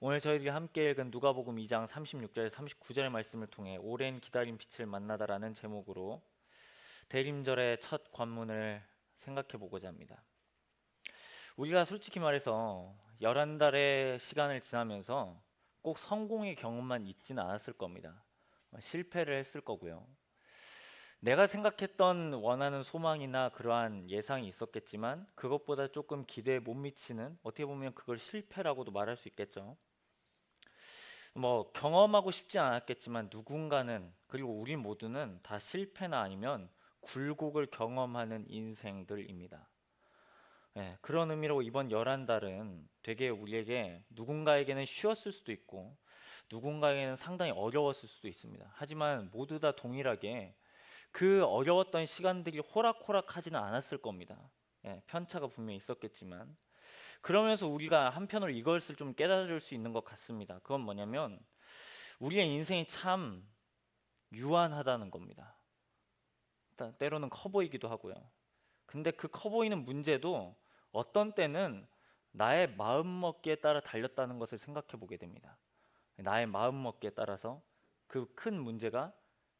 오늘 저희들이 함께 읽은 누가복음 2장 36절 39절의 말씀을 통해 오랜 기다림 빛을 만나다라는 제목으로 대림절의 첫 관문을 생각해 보고자 합니다. 우리가 솔직히 말해서 11달의 시간을 지나면서 꼭 성공의 경험만 있지는 않았을 겁니다. 실패를 했을 거고요. 내가 생각했던 원하는 소망이나 그러한 예상이 있었겠지만 그것보다 조금 기대에 못 미치는 어떻게 보면 그걸 실패라고도 말할 수 있겠죠. 뭐 경험하고 싶지 않았겠지만 누군가는 그리고 우리 모두는 다 실패나 아니면 굴곡을 경험하는 인생들입니다. 예, 그런 의미로 이번 열한 달은 되게 우리에게 누군가에게는 쉬웠을 수도 있고 누군가에게는 상당히 어려웠을 수도 있습니다. 하지만 모두 다 동일하게 그 어려웠던 시간들이 호락호락하지는 않았을 겁니다. 예, 편차가 분명히 있었겠지만 그러면서 우리가 한편으로 이것을 좀 깨달을 수 있는 것 같습니다. 그건 뭐냐면 우리의 인생이 참 유한하다는 겁니다. 때로는 커 보이기도 하고요. 근데 그 커 보이는 문제도 어떤 때는 나의 마음먹기에 따라 달렸다는 것을 생각해 보게 됩니다. 나의 마음먹기에 따라서 그 큰 문제가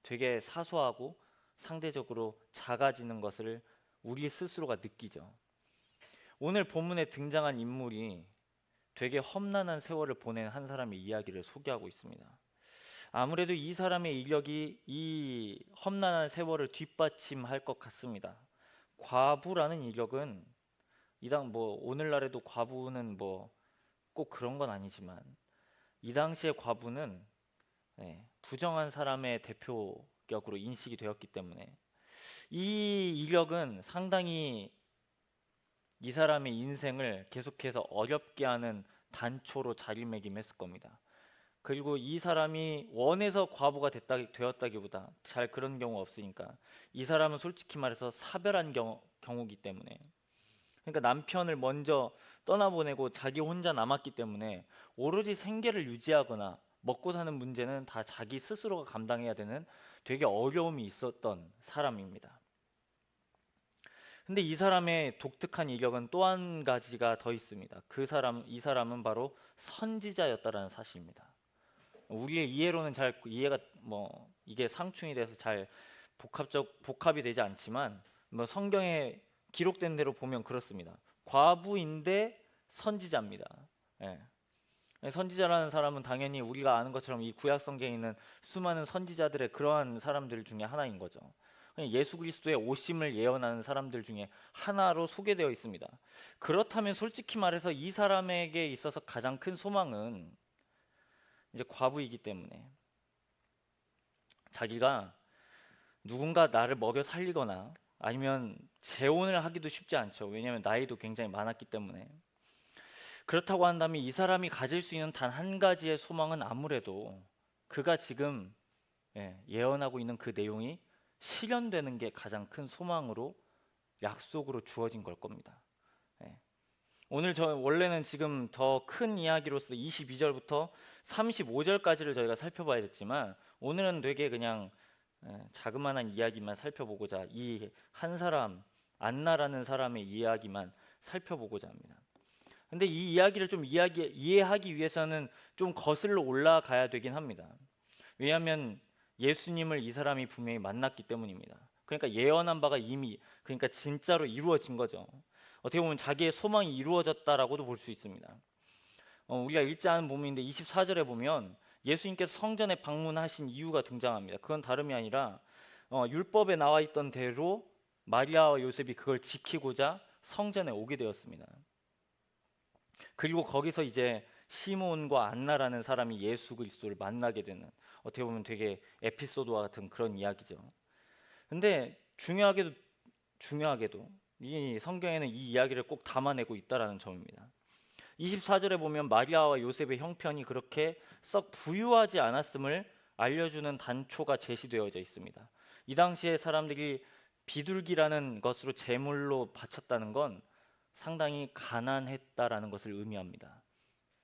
되게 사소하고 상대적으로 작아지는 것을 우리 스스로가 느끼죠. 오늘 본문에 등장한 인물이 되게 험난한 세월을 보낸 한 사람의 이야기를 소개하고 있습니다. 아무래도 이 사람의 이력이 이 험난한 세월을 뒷받침할 것 같습니다. 과부라는 이력은 이 당 뭐 오늘날에도 과부는 뭐 꼭 그런 건 아니지만 이 당시의 과부는 네, 부정한 사람의 대표 격으로 인식이 되었기 때문에 이 이력은 상당히 이 사람의 인생을 계속해서 어렵게 하는 단초로 자리매김했을 겁니다. 그리고 이 사람이 원해서 과부가 됐다, 되었다기보다 잘 그런 경우 없으니까 이 사람은 솔직히 말해서 사별한 경우, 경우기 때문에 그러니까 남편을 먼저 떠나보내고 자기 혼자 남았기 때문에 오로지 생계를 유지하거나 먹고 사는 문제는 다 자기 스스로가 감당해야 되는 되게 어려움이 있었던 사람입니다. 근데 이 사람의 독특한 이력은 또 한 가지가 더 있습니다. 그 사람, 이 사람은 바로 선지자였다라는 사실입니다. 우리의 이해로는 잘 이해가 뭐 이게 상충이 돼서 잘 복합적 복합이 되지 않지만 뭐 성경에 기록된 대로 보면 그렇습니다. 과부인데 선지자입니다. 예. 선지자라는 사람은 당연히 우리가 아는 것처럼 이 구약 성경에 있는 수많은 선지자들의 그러한 사람들 중에 하나인 거죠. 예수 그리스도의 오심을 예언하는 사람들 중에 하나로 소개되어 있습니다. 그렇다면 솔직히 말해서 이 사람에게 있어서 가장 큰 소망은 이제 과부이기 때문에 자기가 누군가 나를 먹여 살리거나 아니면 재혼을 하기도 쉽지 않죠. 왜냐하면 나이도 굉장히 많았기 때문에 그렇다고 한다면 이 사람이 가질 수 있는 단 한 가지의 소망은 아무래도 그가 지금 예, 예언하고 있는 그 내용이 실현되는 게 가장 큰 소망으로 약속으로 주어진 걸 겁니다. 예. 오늘 저 원래는 지금 더 큰 이야기로서 22절부터 35절까지를 저희가 살펴봐야 됐지만 오늘은 되게 그냥 예, 자그마한 이야기만 살펴보고자 이 한 사람 안나라는 사람의 이야기만 살펴보고자 합니다. 근데 이 이야기를 좀 이야기, 이해하기 위해서는 좀 거슬러 올라가야 되긴 합니다. 왜냐하면 예수님을 이 사람이 분명히 만났기 때문입니다. 그러니까 예언한 바가 이미 그러니까 진짜로 이루어진 거죠. 어떻게 보면 자기의 소망이 이루어졌다라고도 볼 수 있습니다. 어, 우리가 읽지 않은 부분인데 24절에 보면 예수님께서 성전에 방문하신 이유가 등장합니다. 그건 다름이 아니라 어, 율법에 나와 있던 대로 마리아와 요셉이 그걸 지키고자 성전에 오게 되었습니다. 그리고 거기서 이제 시몬과 안나라는 사람이 예수 그리스도를 만나게 되는 어떻게 보면 되게 에피소드와 같은 그런 이야기죠. 근데 중요하게도 중요하게도 이 성경에는 이 이야기를 꼭 담아내고 있다라는 점입니다. 24절에 보면 마리아와 요셉의 형편이 그렇게 썩 부유하지 않았음을 알려주는 단초가 제시되어져 있습니다. 이 당시에 사람들이 비둘기라는 것으로 제물로 바쳤다는 건 상당히 가난했다라는 것을 의미합니다.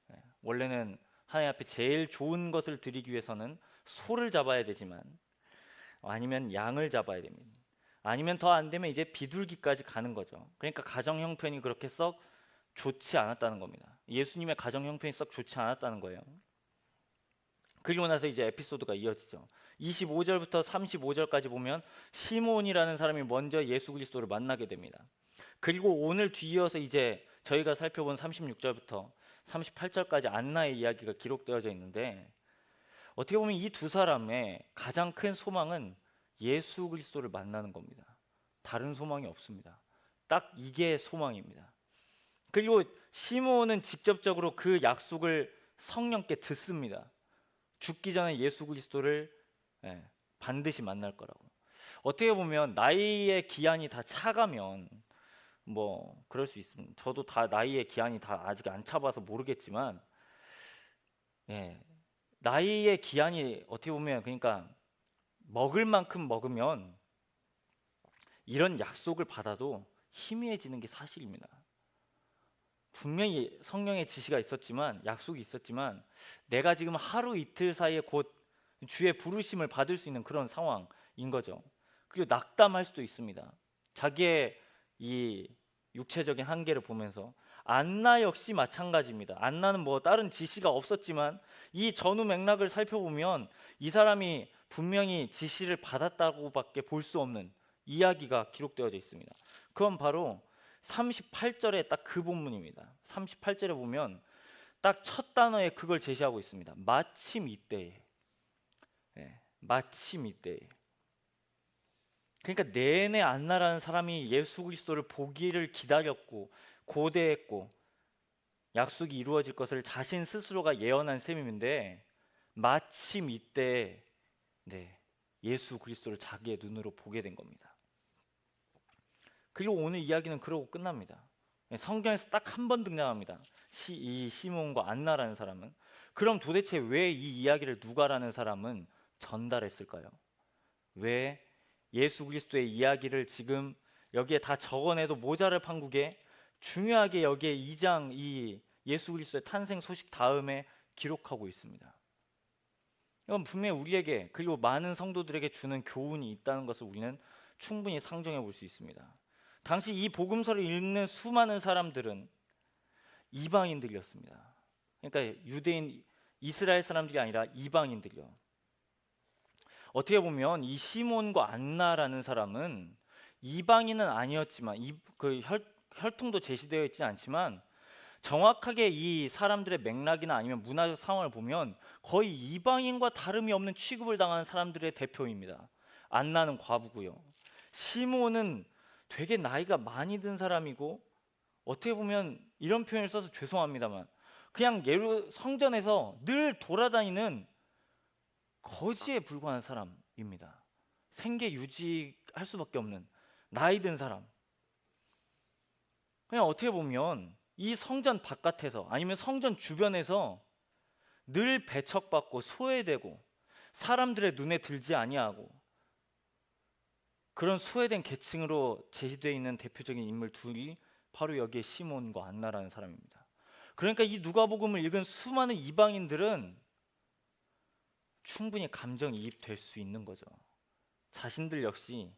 네, 원래는 하나님 앞에 제일 좋은 것을 드리기 위해서는 소를 잡아야 되지만 아니면 양을 잡아야 됩니다. 아니면 더 안 되면 이제 비둘기까지 가는 거죠. 그러니까 가정 형편이 그렇게 썩 좋지 않았다는 겁니다. 예수님의 가정 형편이 썩 좋지 않았다는 거예요. 그리고 나서 이제 에피소드가 이어지죠. 25절부터 35절까지 보면 시몬이라는 사람이 먼저 예수 그리스도를 만나게 됩니다. 그리고 오늘 뒤이어서 이제 저희가 살펴본 36절부터 38절까지 안나의 이야기가 기록되어져 있는데 어떻게 보면 이 두 사람의 가장 큰 소망은 예수 그리스도를 만나는 겁니다. 다른 소망이 없습니다. 딱 이게 소망입니다. 그리고 시몬은 직접적으로 그 약속을 성령께 듣습니다. 죽기 전에 예수 그리스도를 예, 반드시 만날 거라고. 어떻게 보면 나이의 기한이 다 차가면 뭐 그럴 수 있습니다. 저도 다 나이의 기한이 다 아직 안 차봐서 모르겠지만 예, 나이의 기한이 어떻게 보면 그러니까 먹을 만큼 먹으면 이런 약속을 받아도 희미해지는 게 사실입니다. 분명히 성령의 지시가 있었지만 약속이 있었지만 내가 지금 하루 이틀 사이에 곧 주의 부르심을 받을 수 있는 그런 상황인 거죠. 그리고 낙담할 수도 있습니다. 자기의 이 육체적인 한계를 보면서 안나 역시 마찬가지입니다. 안나는 뭐 다른 지시가 없었지만 이 전후 맥락을 살펴보면 이 사람이 분명히 지시를 받았다고밖에 볼 수 없는 이야기가 기록되어져 있습니다. 그건 바로 38절에 딱 그 본문입니다. 38절에 보면 딱 첫 단어에 그걸 제시하고 있습니다. 마침 이때에. 네, 마침 이때에. 그러니까 내내 안나라는 사람이 예수 그리스도를 보기를 기다렸고 고대했고 약속이 이루어질 것을 자신 스스로가 예언한 셈인데 마침 이때 네, 예수 그리스도를 자기의 눈으로 보게 된 겁니다. 그리고 오늘 이야기는 그러고 끝납니다. 네, 성경에서 딱 한 번 등장합니다. 시, 이 시몬과 안나라는 사람은 그럼 도대체 왜 이 이야기를 누가라는 사람은 전달했을까요? 왜 예수 그리스도의 이야기를 지금 여기에 다 적어내도 모자를 판국에 중요하게 여기에 2장 이 예수 그리스도의 탄생 소식 다음에 기록하고 있습니다. 이건 분명히 우리에게 그리고 많은 성도들에게 주는 교훈이 있다는 것을 우리는 충분히 상정해 볼 수 있습니다. 당시 이 복음서를 읽는 수많은 사람들은 이방인들이었습니다. 그러니까 유대인 이스라엘 사람들이 아니라 이방인들이요. 어떻게 보면 이 시몬과 안나라는 사람은 이방인은 아니었지만 이, 그 혈, 혈통도 제시되어 있지 않지만 정확하게 이 사람들의 맥락이나 아니면 문화적 상황을 보면 거의 이방인과 다름이 없는 취급을 당하는 사람들의 대표입니다. 안나는 과부고요. 시몬은 되게 나이가 많이 든 사람이고 어떻게 보면 이런 표현을 써서 죄송합니다만 그냥 예루 성전에서 늘 돌아다니는 거지에 불과한 사람입니다. 생계 유지할 수밖에 없는 나이 든 사람. 그냥 어떻게 보면 이 성전 바깥에서 아니면 성전 주변에서 늘 배척받고 소외되고 사람들의 눈에 들지 아니하고 그런 소외된 계층으로 제시되어 있는 대표적인 인물 둘이 바로 여기에 시몬과 안나라는 사람입니다. 그러니까 이 누가복음을 읽은 수많은 이방인들은 충분히 감정이입될 수 있는 거죠. 자신들 역시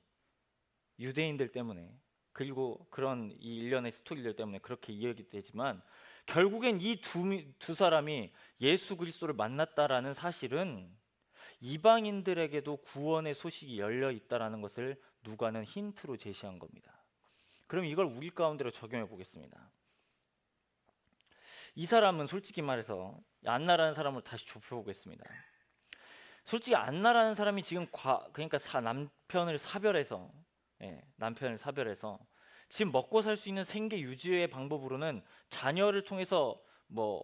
유대인들 때문에 그리고 그런 이 일련의 스토리들 때문에 그렇게 이야기 되지만 결국엔 이두 두 사람이 예수 그리스도를 만났다라는 사실은 이방인들에게도 구원의 소식이 열려 있다라는 것을 누가는 힌트로 제시한 겁니다. 그럼 이걸 우리 가운데로 적용해 보겠습니다. 이 사람은 솔직히 말해서 안나라는 사람을 다시 좁혀 보겠습니다. 솔직히 안나라는 사람이 지금 과, 그러니까 사, 남편을 사별해서 예, 남편을 사별해서 지금 먹고 살 수 있는 생계 유지의 방법으로는 자녀를 통해서 뭐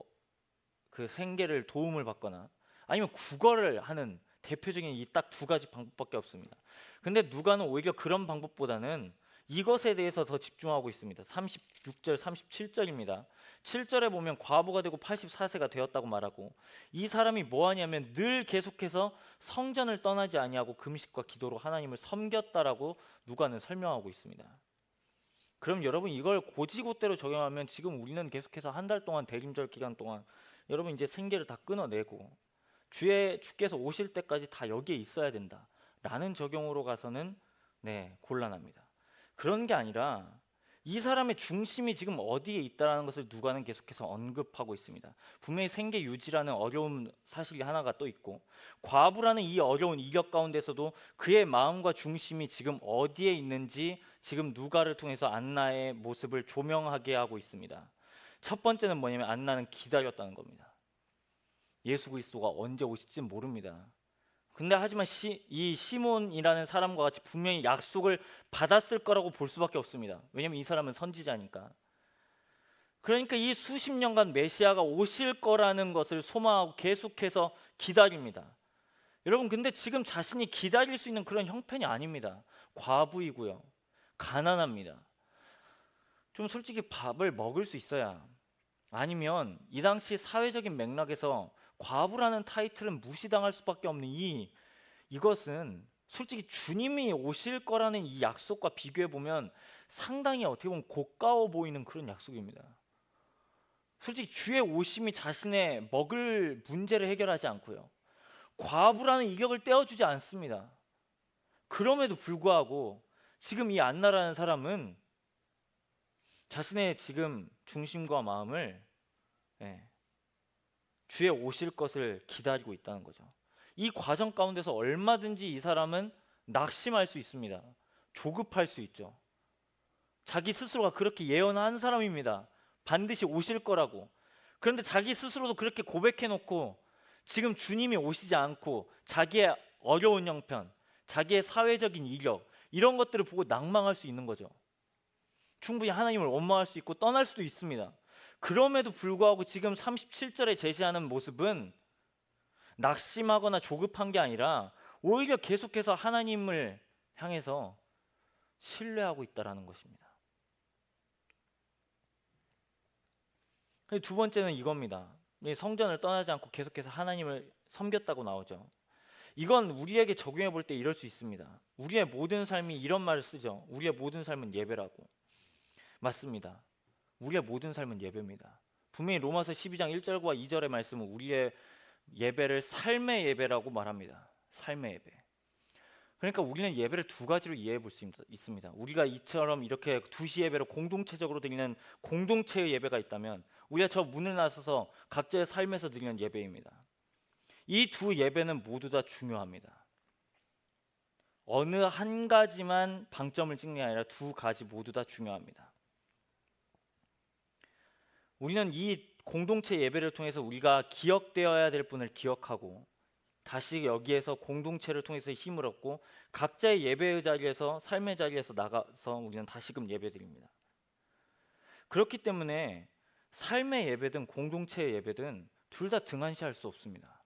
그 생계를 도움을 받거나 아니면 국어를 하는 대표적인 이 딱 두 가지 방법밖에 없습니다. 근데 누가는 오히려 그런 방법보다는 이것에 대해서 더 집중하고 있습니다. 36절, 37절입니다. 7절에 보면 과부가 되고 84세가 되었다고 말하고 이 사람이 뭐 하냐면 늘 계속해서 성전을 떠나지 아니하고 금식과 기도로 하나님을 섬겼다라고 누가는 설명하고 있습니다. 그럼 여러분 이걸 고지고대로 적용하면 지금 우리는 계속해서 한 달 동안 대림절 기간 동안 여러분 이제 생계를 다 끊어내고 주의 주께서 오실 때까지 다 여기에 있어야 된다라는 적용으로 가서는 네 곤란합니다. 그런 게 아니라 이 사람의 중심이 지금 어디에 있다라는 것을 누가는 계속해서 언급하고 있습니다. 분명히 생계 유지라는 어려운 사실이 하나가 또 있고 과부라는 이 어려운 이력 가운데서도 그의 마음과 중심이 지금 어디에 있는지 지금 누가를 통해서 안나의 모습을 조명하게 하고 있습니다. 첫 번째는 뭐냐면 안나는 기다렸다는 겁니다. 예수 그리스도가 언제 오실지 모릅니다. 근데 하지만 시, 이 시몬이라는 사람과 같이 분명히 약속을 받았을 거라고 볼 수밖에 없습니다. 왜냐하면 이 사람은 선지자니까. 그러니까 이 수십 년간 메시아가 오실 거라는 것을 소망하고 계속해서 기다립니다. 여러분 근데 지금 자신이 기다릴 수 있는 그런 형편이 아닙니다. 과부이고요. 가난합니다. 좀 솔직히 밥을 먹을 수 있어야 아니면 이 당시 사회적인 맥락에서 과부라는 타이틀은 무시당할 수밖에 없는 이 이것은 솔직히 주님이 오실 거라는 이 약속과 비교해 보면 상당히 어떻게 보면 고가워 보이는 그런 약속입니다. 솔직히 주의 오심이 자신의 먹을 문제를 해결하지 않고요. 과부라는 이격을 떼어주지 않습니다. 그럼에도 불구하고 지금 이 안나라는 사람은 자신의 지금 중심과 마음을 예, 주의 오실 것을 기다리고 있다는 거죠. 이 과정 가운데서 얼마든지 이 사람은 낙심할 수 있습니다. 조급할 수 있죠. 자기 스스로가 그렇게 예언한 사람입니다. 반드시 오실 거라고. 그런데 자기 스스로도 그렇게 고백해 놓고 지금 주님이 오시지 않고 자기의 어려운 형편, 자기의 사회적인 이력 이런 것들을 보고 낭망할 수 있는 거죠. 충분히 하나님을 원망할 수 있고 떠날 수도 있습니다. 그럼에도 불구하고 지금 37절에 제시하는 모습은 낙심하거나 조급한 게 아니라 오히려 계속해서 하나님을 향해서 신뢰하고 있다라는 것입니다. 두 번째는 이겁니다. 성전을 떠나지 않고 계속해서 하나님을 섬겼다고 나오죠. 이건 우리에게 적용해 볼 때 이럴 수 있습니다. 우리의 모든 삶이 이런 말을 쓰죠. 우리의 모든 삶은 예배라고. 맞습니다. 우리의 모든 삶은 예배입니다. 분명히 로마서 12장 1절과 2절의 말씀은 우리의 예배를 삶의 예배라고 말합니다. 삶의 예배. 그러니까 우리는 예배를 두 가지로 이해해 볼 수 있습니다. 우리가 이처럼 이렇게 두시 예배로 공동체적으로 드리는 공동체의 예배가 있다면 우리가 저 문을 나서서 각자의 삶에서 드리는 예배입니다. 이 두 예배는 모두 다 중요합니다. 어느 한 가지만 방점을 찍는 게 아니라 두 가지 모두 다 중요합니다. 우리는 이 공동체 예배를 통해서 우리가 기억되어야 될 분을 기억하고 다시 여기에서 공동체를 통해서 힘을 얻고 각자의 예배의 자리에서 삶의 자리에서 나가서 우리는 다시금 예배드립니다. 그렇기 때문에 삶의 예배든 공동체의 예배든 둘 다 등한시할 수 없습니다.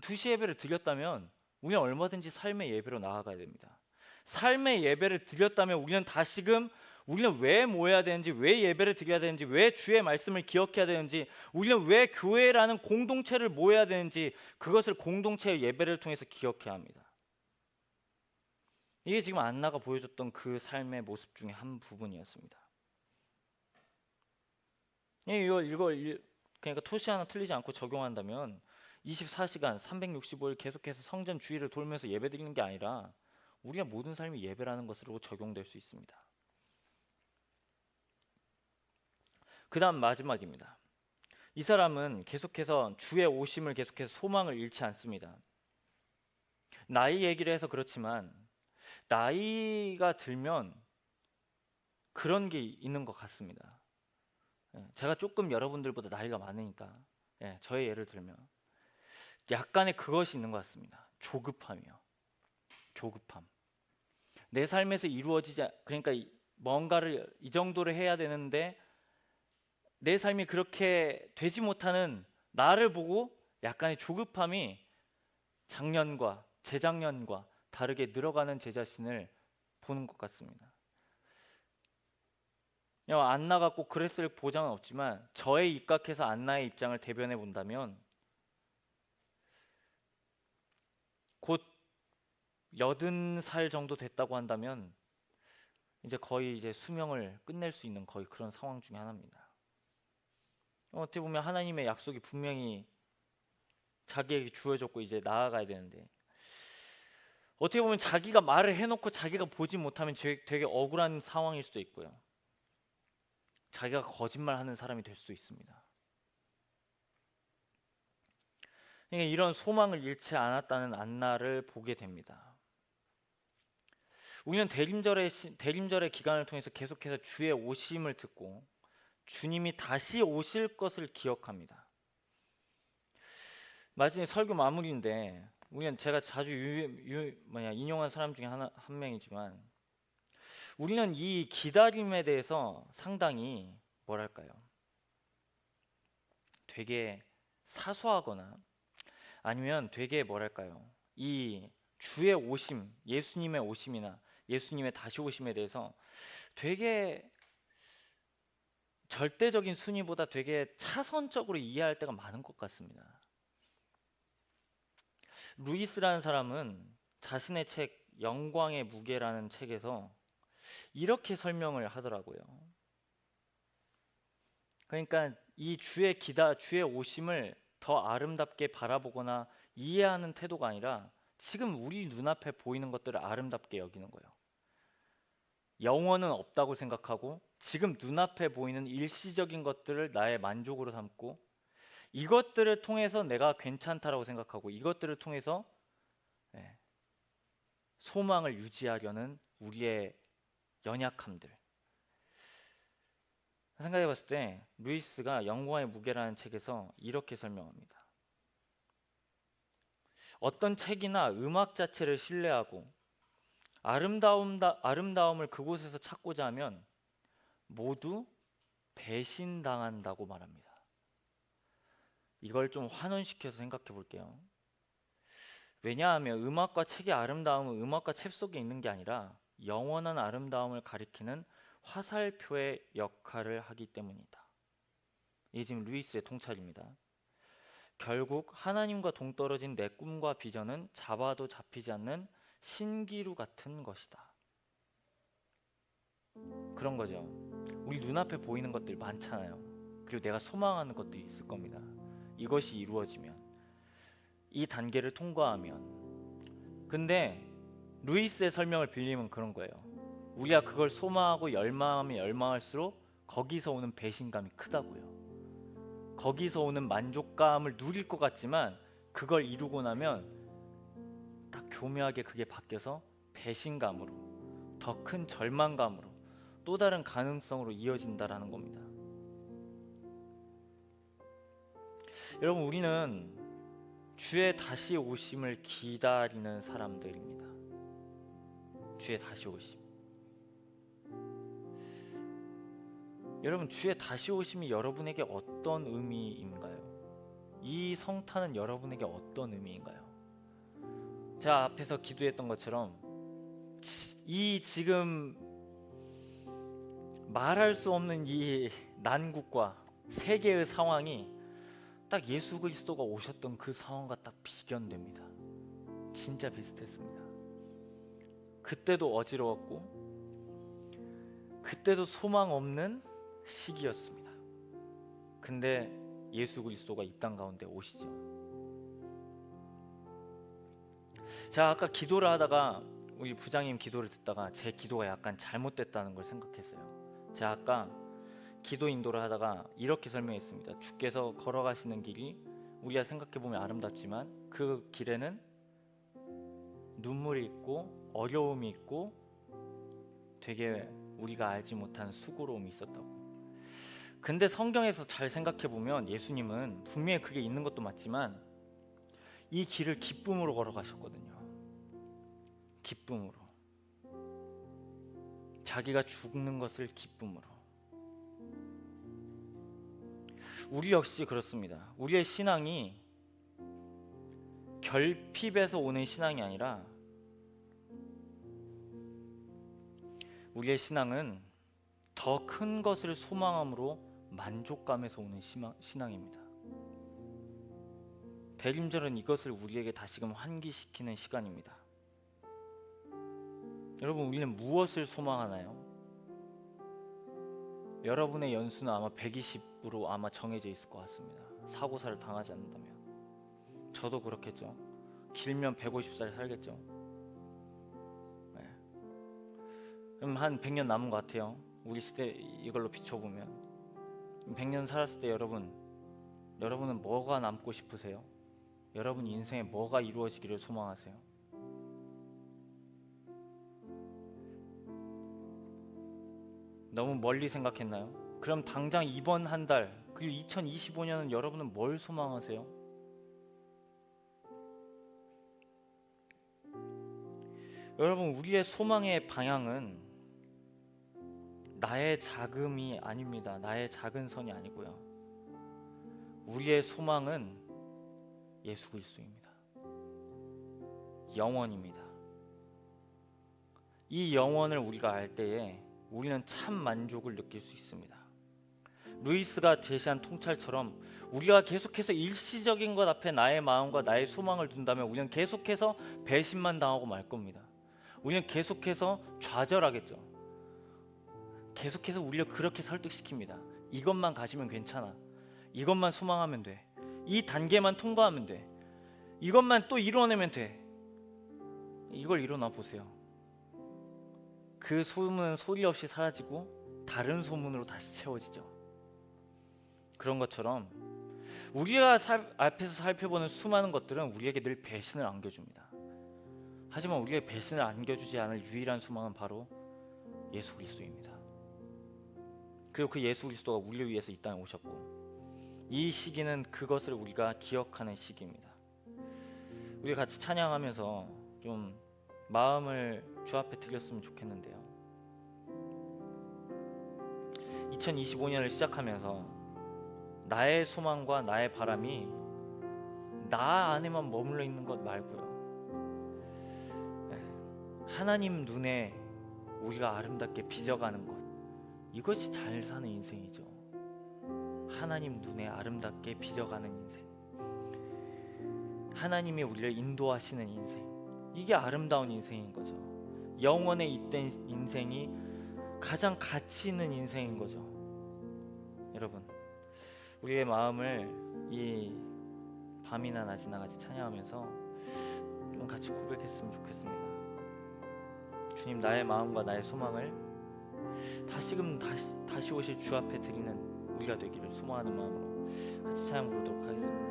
두시 예배를 드렸다면 우리는 얼마든지 삶의 예배로 나아가야 됩니다. 삶의 예배를 드렸다면 우리는 다시금 우리는 왜 모여야 되는지, 왜 예배를 드려야 되는지, 왜 주의 말씀을 기억해야 되는지, 우리는 왜 교회라는 공동체를 모여야 되는지 그것을 공동체의 예배를 통해서 기억해야 합니다. 이게 지금 안나가 보여줬던 그 삶의 모습 중에 한 부분이었습니다. 이걸 이걸 그러니까 토시 하나 틀리지 않고 적용한다면 24시간 365일 계속해서 성전 주위를 돌면서 예배드리는 게 아니라 우리의 모든 삶이 예배라는 것으로 적용될 수 있습니다. 그 다음 마지막입니다. 이 사람은 계속해서 주의 오심을 계속해서 소망을 잃지 않습니다. 나이 얘기를 해서 그렇지만 나이가 들면 그런 게 있는 것 같습니다. 예, 제가 조금 여러분들보다 나이가 많으니까 예, 저의 예를 들면 약간의 그것이 있는 것 같습니다. 조급함이요. 조급함. 내 삶에서 이루어지지 그러니까 뭔가를 이 정도를 해야 되는데 내 삶이 그렇게 되지 못하는 나를 보고 약간의 조급함이 작년과 재작년과 다르게 늘어가는 제 자신을 보는 것 같습니다. 안나가 꼭 그랬을 보장은 없지만 저에 입각해서 안나의 입장을 대변해 본다면 곧 여든 살 정도 됐다고 한다면 이제 거의 이제 수명을 끝낼 수 있는 거의 그런 상황 중에 하나입니다. 어떻게 보면 하나님의 약속이 분명히 자기에게 주어졌고 이제 나아가야 되는데 어떻게 보면 자기가 말을 해놓고 자기가 보지 못하면 되게 억울한 상황일 수도 있고요. 자기가 거짓말하는 사람이 될 수도 있습니다. 그러니까 이런 소망을 잃지 않았다는 안나를 보게 됩니다. 우리는 대림절의 시- 대림절의 기간을 통해서 계속해서 주의 오심을 듣고 주님이 다시 오실 것을 기억합니다. 마지막 설교 마무리인데 우리는 제가 자주 유, 유, 뭐냐 인용한 사람 중에 하나 한 명이지만 우리는 이 기다림에 대해서 상당히 뭐랄까요? 되게 사소하거나 아니면 되게 뭐랄까요? 이 주의 오심, 예수님의 오심이나 예수님의 다시 오심에 대해서 되게 절대적인 순위보다 되게 차선적으로 이해할 때가 많은 것 같습니다. 루이스라는 사람은 자신의 책 영광의 무게라는 책에서 이렇게 설명을 하더라고요. 그러니까 이 주의 기다 주의 오심을 더 아름답게 바라보거나 이해하는 태도가 아니라 지금 우리 눈앞에 보이는 것들을 아름답게 여기는 거예요. 영원은 없다고 생각하고 지금 눈앞에 보이는 일시적인 것들을 나의 만족으로 삼고 이것들을 통해서 내가 괜찮다라고 생각하고 이것들을 통해서 예, 소망을 유지하려는 우리의 연약함들 생각해 봤을 때 루이스가 영광의 무게라는 책에서 이렇게 설명합니다. 어떤 책이나 음악 자체를 신뢰하고 아름다움, 아름다움을 그곳에서 찾고자 하면 모두 배신당한다고 말합니다. 이걸 좀 환원시켜서 생각해 볼게요. 왜냐하면 음악과 책의 아름다움은 음악과 책 속에 있는 게 아니라 영원한 아름다움을 가리키는 화살표의 역할을 하기 때문이다. 이게 지금 루이스의 통찰입니다. 결국 하나님과 동떨어진 내 꿈과 비전은 잡아도 잡히지 않는 신기루 같은 것이다. 그런 거죠. 우리 눈앞에 보이는 것들 많잖아요. 그리고 내가 소망하는 것들이 있을 겁니다. 이것이 이루어지면 이 단계를 통과하면 근데 루이스의 설명을 빌리면 그런 거예요. 우리가 그걸 소망하고 열망하면 열망할수록 거기서 오는 배신감이 크다고요. 거기서 오는 만족감을 누릴 것 같지만 그걸 이루고 나면 딱 교묘하게 그게 바뀌어서 배신감으로 더 큰 절망감으로 또 다른 가능성으로 이어진다라는 겁니다. 여러분 우리는 주의 다시 오심을 기다리는 사람들입니다. 주의 다시 오심. 여러분 주의 다시 오심이 여러분에게 어떤 의미인가요? 이 성탄은 여러분에게 어떤 의미인가요? 제가 앞에서 기도했던 것처럼 이 지금 말할 수 없는 이 난국과 세계의 상황이 딱 예수 그리스도가 오셨던 그 상황과 딱 비견됩니다. 진짜 비슷했습니다. 그때도 어지러웠고 그때도 소망 없는 시기였습니다. 근데 예수 그리스도가 이 땅 가운데 오시죠. 제가 아까 기도를 하다가 우리 부장님 기도를 듣다가 제 기도가 약간 잘못됐다는 걸 생각했어요. 제가 아까 기도 인도를 하다가 이렇게 설명했습니다. 주께서 걸어가시는 길이 우리가 생각해 보면 아름답지만 그 길에는 눈물이 있고 어려움이 있고 되게 우리가 알지 못한 수고로움이 있었다고. 근데 성경에서 잘 생각해 보면 예수님은 분명히 그게 있는 것도 맞지만 이 길을 기쁨으로 걸어가셨거든요. 기쁨으로. 자기가 죽는 것을 기쁨으로. 우리 역시 그렇습니다. 우리의 신앙이 결핍에서 오는 신앙이 아니라 우리의 신앙은 더 큰 것을 소망함으로 만족감에서 오는 신앙입니다. 대림절은 이것을 우리에게 다시금 환기시키는 시간입니다. 여러분 우리는 무엇을 소망하나요? 여러분의 연수는 아마 120으로 아마 정해져 있을 것 같습니다. 사고사를 당하지 않는다면 저도 그렇겠죠. 길면 150살 살겠죠. 네. 그럼 한 100년 남은 것 같아요. 우리 시대 이걸로 비춰보면 100년 살았을 때 여러분 여러분은 뭐가 남고 싶으세요? 여러분 인생에 뭐가 이루어지기를 소망하세요? 너무 멀리 생각했나요? 그럼 당장 이번 한 달 그리고 2025년은 여러분은 뭘 소망하세요? 여러분 우리의 소망의 방향은 나의 자금이 아닙니다. 나의 작은 선이 아니고요. 우리의 소망은 예수 그리스도입니다. 영원입니다. 이 영원을 우리가 알 때에 우리는 참 만족을 느낄 수 있습니다. 루이스가 제시한 통찰처럼 우리가 계속해서 일시적인 것 앞에 나의 마음과 나의 소망을 둔다면 우리는 계속해서 배신만 당하고 말 겁니다. 우리는 계속해서 좌절하겠죠. 계속해서 우리를 그렇게 설득시킵니다. 이것만 가지면 괜찮아. 이것만 소망하면 돼. 이 단계만 통과하면 돼. 이것만 또 이뤄내면 돼. 이걸 일어나 보세요. 그 소문은 소리 없이 사라지고 다른 소문으로 다시 채워지죠. 그런 것처럼 우리가 살, 앞에서 살펴보는 수많은 것들은 우리에게 늘 배신을 안겨줍니다. 하지만 우리의 배신을 안겨주지 않을 유일한 소망은 바로 예수 그리스도입니다. 그리고 그 예수 그리스도가 우리를 위해서 이 땅에 오셨고 이 시기는 그것을 우리가 기억하는 시기입니다. 우리 같이 찬양하면서 좀 마음을 주 앞에 드렸으면 좋겠는데요. 2025년을 시작하면서 나의 소망과 나의 바람이 나 안에만 머물러 있는 것 말고요. 예, 하나님 눈에 우리가 아름답게 빚어가는 것 이것이 잘 사는 인생이죠. 하나님 눈에 아름답게 빚어가는 인생. 하나님이 우리를 인도하시는 인생. 이게 아름다운 인생인 거죠. 영원에 잇된 인생이 가장 가치 있는 인생인 거죠. 여러분, 우리의 마음을 이 밤이나 낮이나 같이 찬양하면서 좀 같이 고백했으면 좋겠습니다. 주님 나의 마음과 나의 소망을 다시금 다시, 다시 오실 주 앞에 드리는 우리가 되기를 소망하는 마음으로 같이 찬양 부르도록 하겠습니다.